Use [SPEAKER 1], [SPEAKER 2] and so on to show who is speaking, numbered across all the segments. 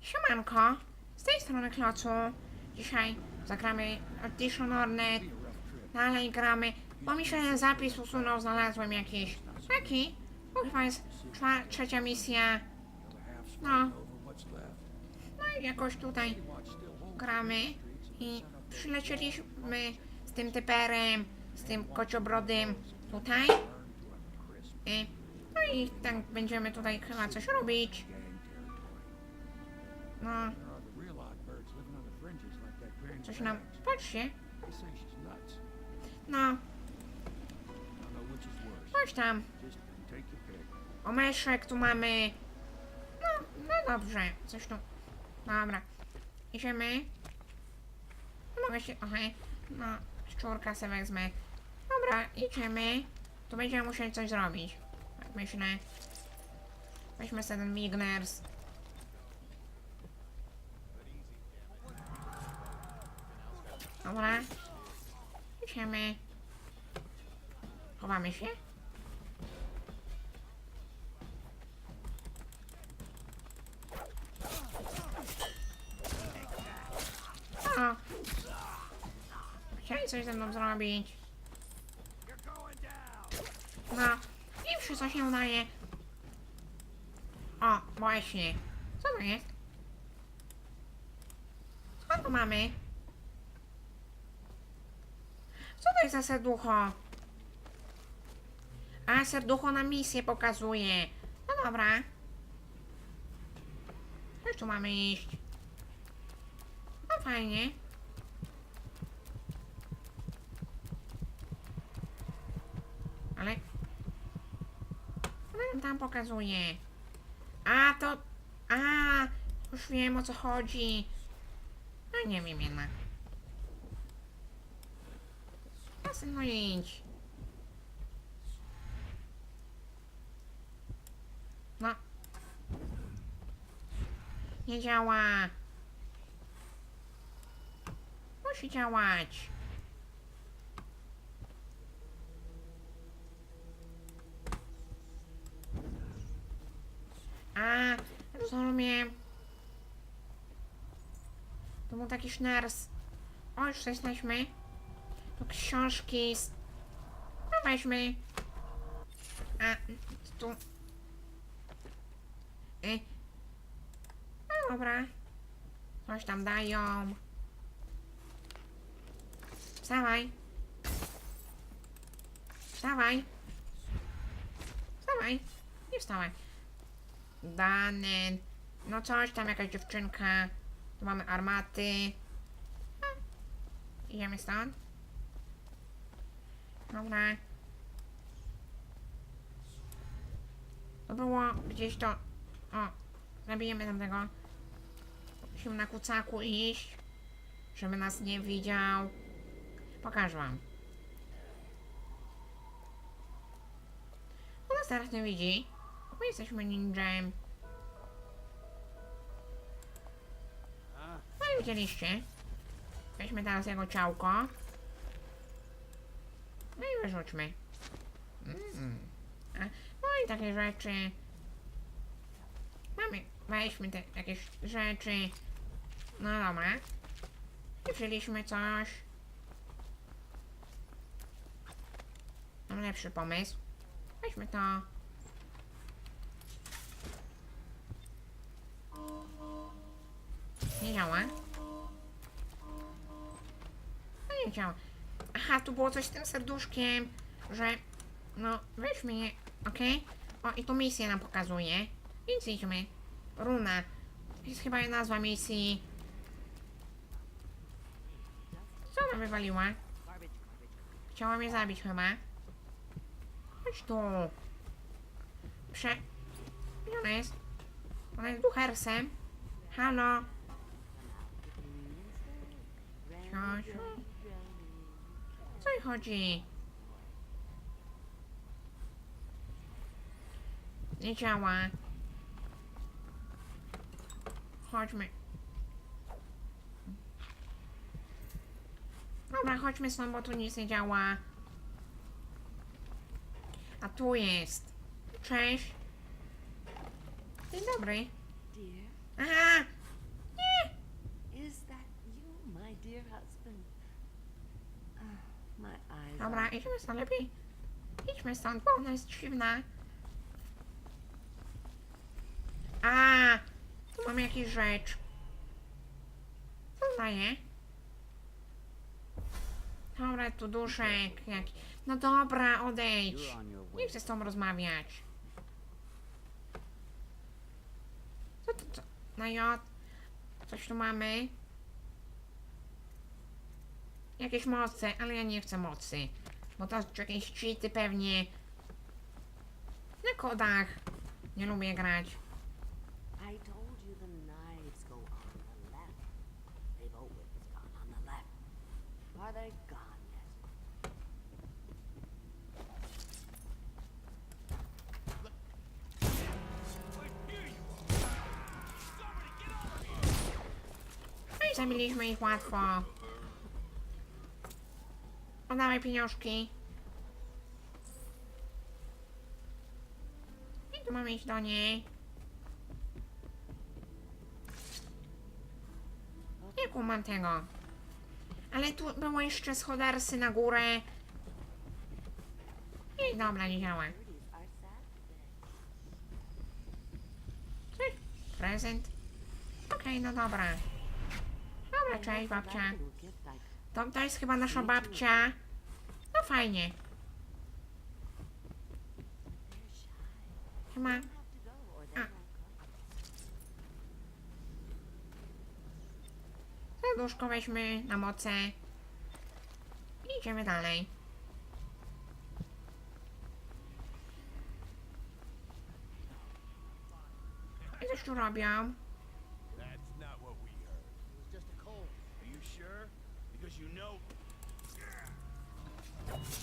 [SPEAKER 1] Siemanko, z tej strony Klocu. Dzisiaj zagramy Dishonored. Dalej gramy. Bo mi się zapis usunął, znalazłem jakiś. Taki. Chyba jest trzecia misja. No. No i jakoś tutaj gramy. I przylecieliśmy z tym typerem, z tym kociobrodym tutaj. I, no i tak będziemy tutaj chyba coś robić.
[SPEAKER 2] Grand
[SPEAKER 1] coś nam... Patrzcie. No, coś tam. Omeszek tu mamy. No, no dobrze. Coś tu. Dobra. Idziemy. No mogę się... Okej. No, szczurka sobie wezmę. Dobra, idziemy. Tu będziemy musieli coś zrobić. Tak myślę. Weźmy sobie ten Wigners. Dobra. Idziemy. Chowamy się. O! Coś ze mną zrobić. No, i wszystko się udaje. O, właśnie. Co to jest? Co tu mamy? Co to jest za serducho? A, serducho na misję pokazuje. No dobra. Też tu mamy iść. No fajnie. Ale... Nam tam pokazuje? A, to... A, już wiem o co chodzi. No nie wiem jednak. Idź. No. Nie działa. Musi działać. A, rozumiem. To był taki szners. O, już jesteśmy. Książki. z- No weźmy. A, tu. Y. No dobra. Coś tam dają. Wstawaj. Wstawaj. Wstawaj. Nie wstawaj. Dany. No coś tam, jakaś dziewczynka. Tu mamy armaty. A. Idziemy stąd. Dobra. To było gdzieś to... O, zabijemy tamtego. Musimy na kucaku iść, żeby nas nie widział. Pokażę wam. On nas teraz nie widzi. My jesteśmy ninjem. No i widzieliście. Weźmy teraz jego ciałko. No i wyrzućmy. Mm. No i takie rzeczy. Mamy, weźmy te jakieś rzeczy. No dobra. I wzięliśmy coś. Mam lepszy pomysł. Weźmy to. Nie działa. No nie działa. Aha, tu było coś z tym serduszkiem, że... No, weźmy je, okej? O, i tu misję nam pokazuje. Więc idźmy. Runa. Jest chyba nazwa misji. Co ona wywaliła? Chciała mnie zabić chyba. Chodź tu. Prze... Gdzie ona jest? Ona jest duchersem. Halo? Ciociu? Co chodzi? Nie działa. Chodźmy. Dobra, chodźmy stąd, bo tu nic nie działa. A tu jest. Cześć. Dzień dobry. Aha! Idźmy stąd lepiej. Idźmy stąd, bo ona jest dziwna. A, tu mam jakąś rzecz. Co daje? Dobra, tu duszek jakiś. No dobra, odejdź. Nie chcę z tobą rozmawiać. Co to, co? Na J. Coś tu mamy. Jakieś moce, ale ja nie chcę mocy. Bo to jakieś cheaty pewnie. Na kodach. Nie lubię grać.
[SPEAKER 3] I told you the knives go on the left. They've always gone on the left. Are they gone yet?
[SPEAKER 1] No zabiliśmy ich łatwo. Oddawaj pieniążki. I tu mamy iść do niej. Nie kumam tego. Ale tu było jeszcze schodarsy na górę. I dobra, nie działa. Prezent. Okej, no dobra. Dobra, cześć babcia. To, to jest chyba nasza babcia. No fajnie. Chyba. Serduszko weźmy na moce. I idziemy dalej. I coś tu robią.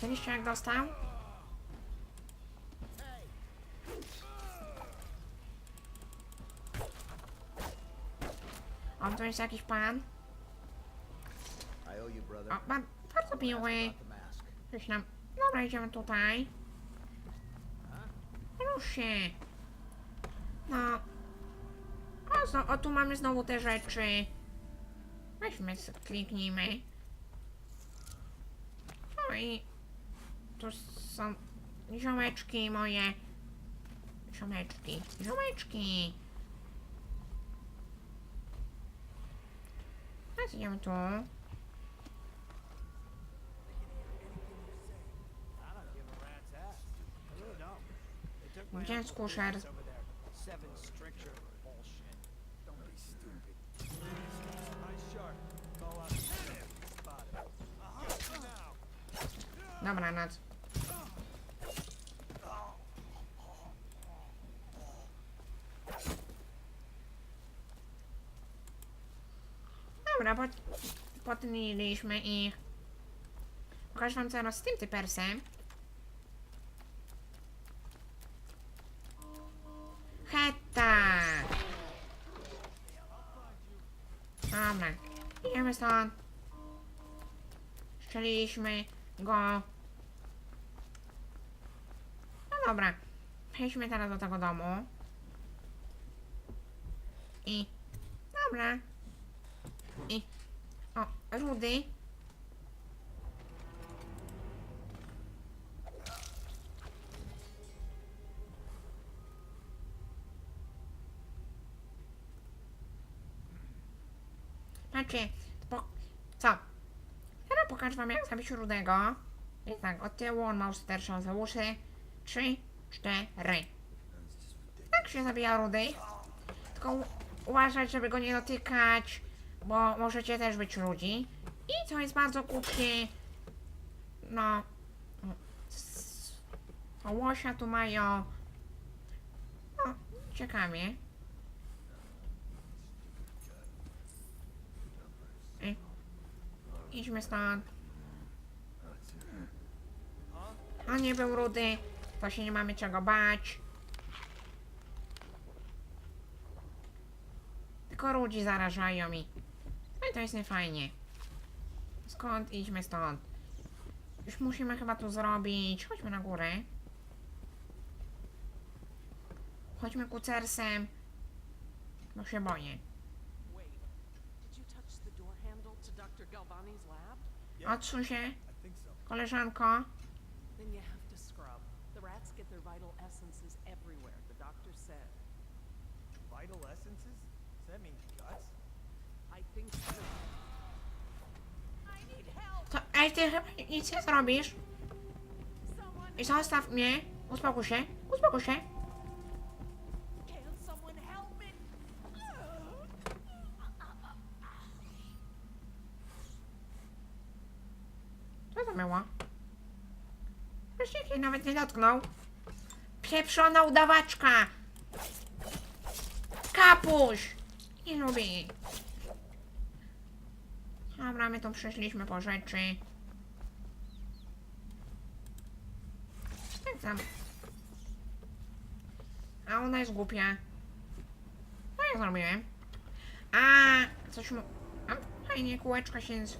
[SPEAKER 1] Widzieliście jak dostał? O, tu jest jakiś pan. O, ba bardzo miły. Nam... Dobra, idziemy tutaj. Rusz się. No. O, o, tu mamy znowu te rzeczy. Weźmy, kliknijmy. I... Tu są ziomeczki moje. Ziomeczki. Ziomeczki. Teraz idziemy tu.
[SPEAKER 4] I don't give
[SPEAKER 1] Dobranoc. Dobra, pot, potniliśmy ich. Pokażę wam teraz z tym typersem. Hetta! Dobra, idziemy stąd. Strzeliliśmy go. Dobra. Przejdźmy teraz do tego domu. I... Dobra. I... O, Rudy. Patrzcie, po... Co? Teraz pokażę wam jak zabić Rudego. I tak, od tyłu on ma usterszą za uszy. Trzy, cztery. Tak się zabija Rudy. Tylko uważać, żeby go nie dotykać, bo możecie też być ludzi. I co jest bardzo głupie, no... łosia tu mają... No, ciekawie. Idźmy stąd. A nie był rudy, to się nie mamy czego bać. Tylko ludzi zarażają mi. No i to jest niefajnie. Skąd? Idźmy stąd. Już musimy chyba tu zrobić. Chodźmy na górę. Chodźmy kucersem. Bo się boję. Odsuń się, koleżanko.
[SPEAKER 5] The rats get their vital essences everywhere, the doctor said.
[SPEAKER 4] Vital essences? Does that mean guts?
[SPEAKER 5] I think so. I need help!
[SPEAKER 1] To, ej, ty chyba nic nie zrobisz.
[SPEAKER 5] Someone,
[SPEAKER 1] I zostaw mnie. Uspokój się. Uspokój się.
[SPEAKER 5] can someone help me?
[SPEAKER 1] Co to było? Nikt jej nawet nie dotknął. Pieprzona udawaczka! Kapuś! Nie lubię. Dobra, my tu przyszliśmy po rzeczy. Tam? A ona jest głupia. Co ja zrobiłem? A, coś mu... A, fajnie, kółeczko się... z-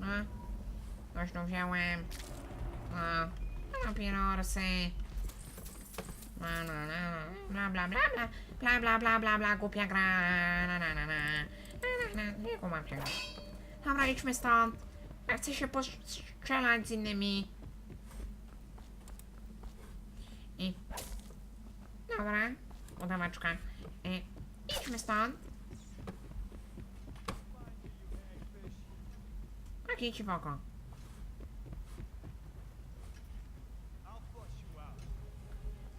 [SPEAKER 1] No. Coś tu wziąłem. No. No, papierosy. Bla, bla, bla, bla. Bla, bla, bla, bla, bla, głupia gra. Na, na, na, na. Na, na, na. Nie kumam się. Dobra, idźmy stąd. Ja chcę się postrzelać z innymi. I... Dobra. Udawaczka. I... Idźmy stąd. Tak, idź w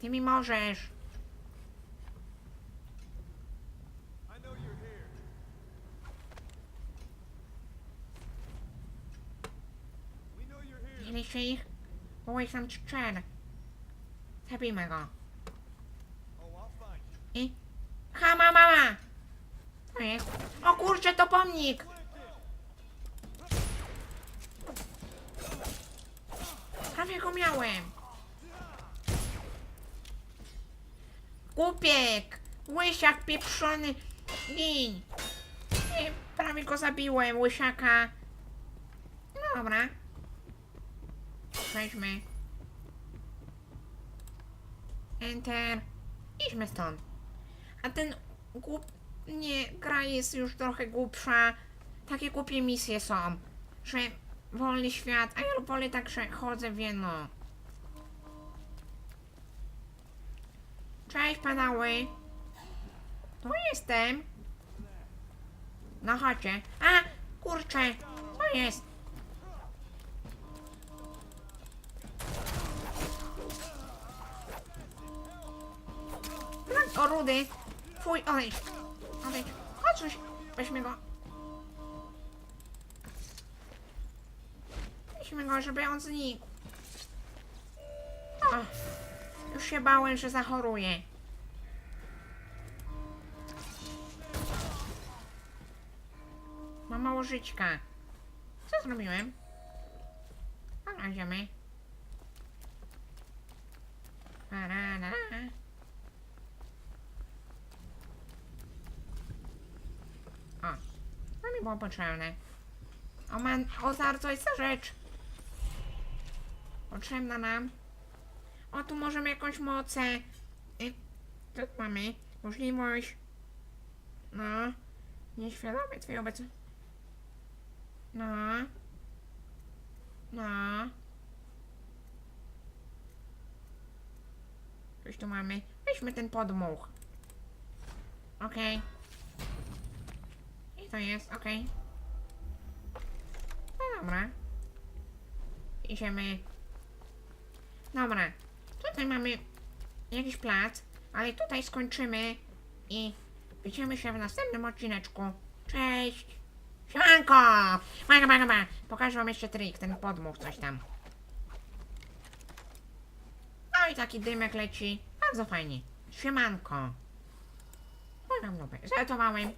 [SPEAKER 1] Ty mi możesz. Mieliście ich? Ich tam cztery. Zabijmy go. I... Hama mama! To jest? O kurczę, to pomnik! Prawie go miałem. Kupiek! Łysiak pieprzony! Gin! Prawie go zabiłem, łysiaka. No dobra. Przejdźmy. Enter. Idźmy stąd. A ten głup... Nie, gra jest już trochę głupsza. Takie głupie misje są, że wolny świat, a ja wolę tak, że chodzę w jedno. Cześć panały. Tu jestem. No chodźcie. A, kurczę, co jest? No, O, rudy. Fuj, odejdź. Odejdź. Chodź. Weźmy go. Weźmy go, żeby on znikł. O, już się bałem, że zachoruje. Mam mało żyćka. Co zrobiłem? Dobra, idziemy. Parada. O, to mi było potrzebne. O man, o bardzo jest rzecz. Potrzebna nam. O, tu możemy jakąś mocę. I tu mamy możliwość. No. Nieświadome twoje obecność. No. No. Coś tu mamy. Weźmy ten podmuch. Okej. I to jest, okej. No dobra. Idziemy. Dobra. Tutaj mamy jakiś plac, ale tutaj skończymy i widzimy się w następnym odcineczku. Cześć! Siemanko! Maga, maga, maga. Pokażę wam jeszcze trik, ten podmuch, coś tam. No i taki dymek leci. Bardzo fajnie. Siemanko. Oj, mam lupę. Żartowałem.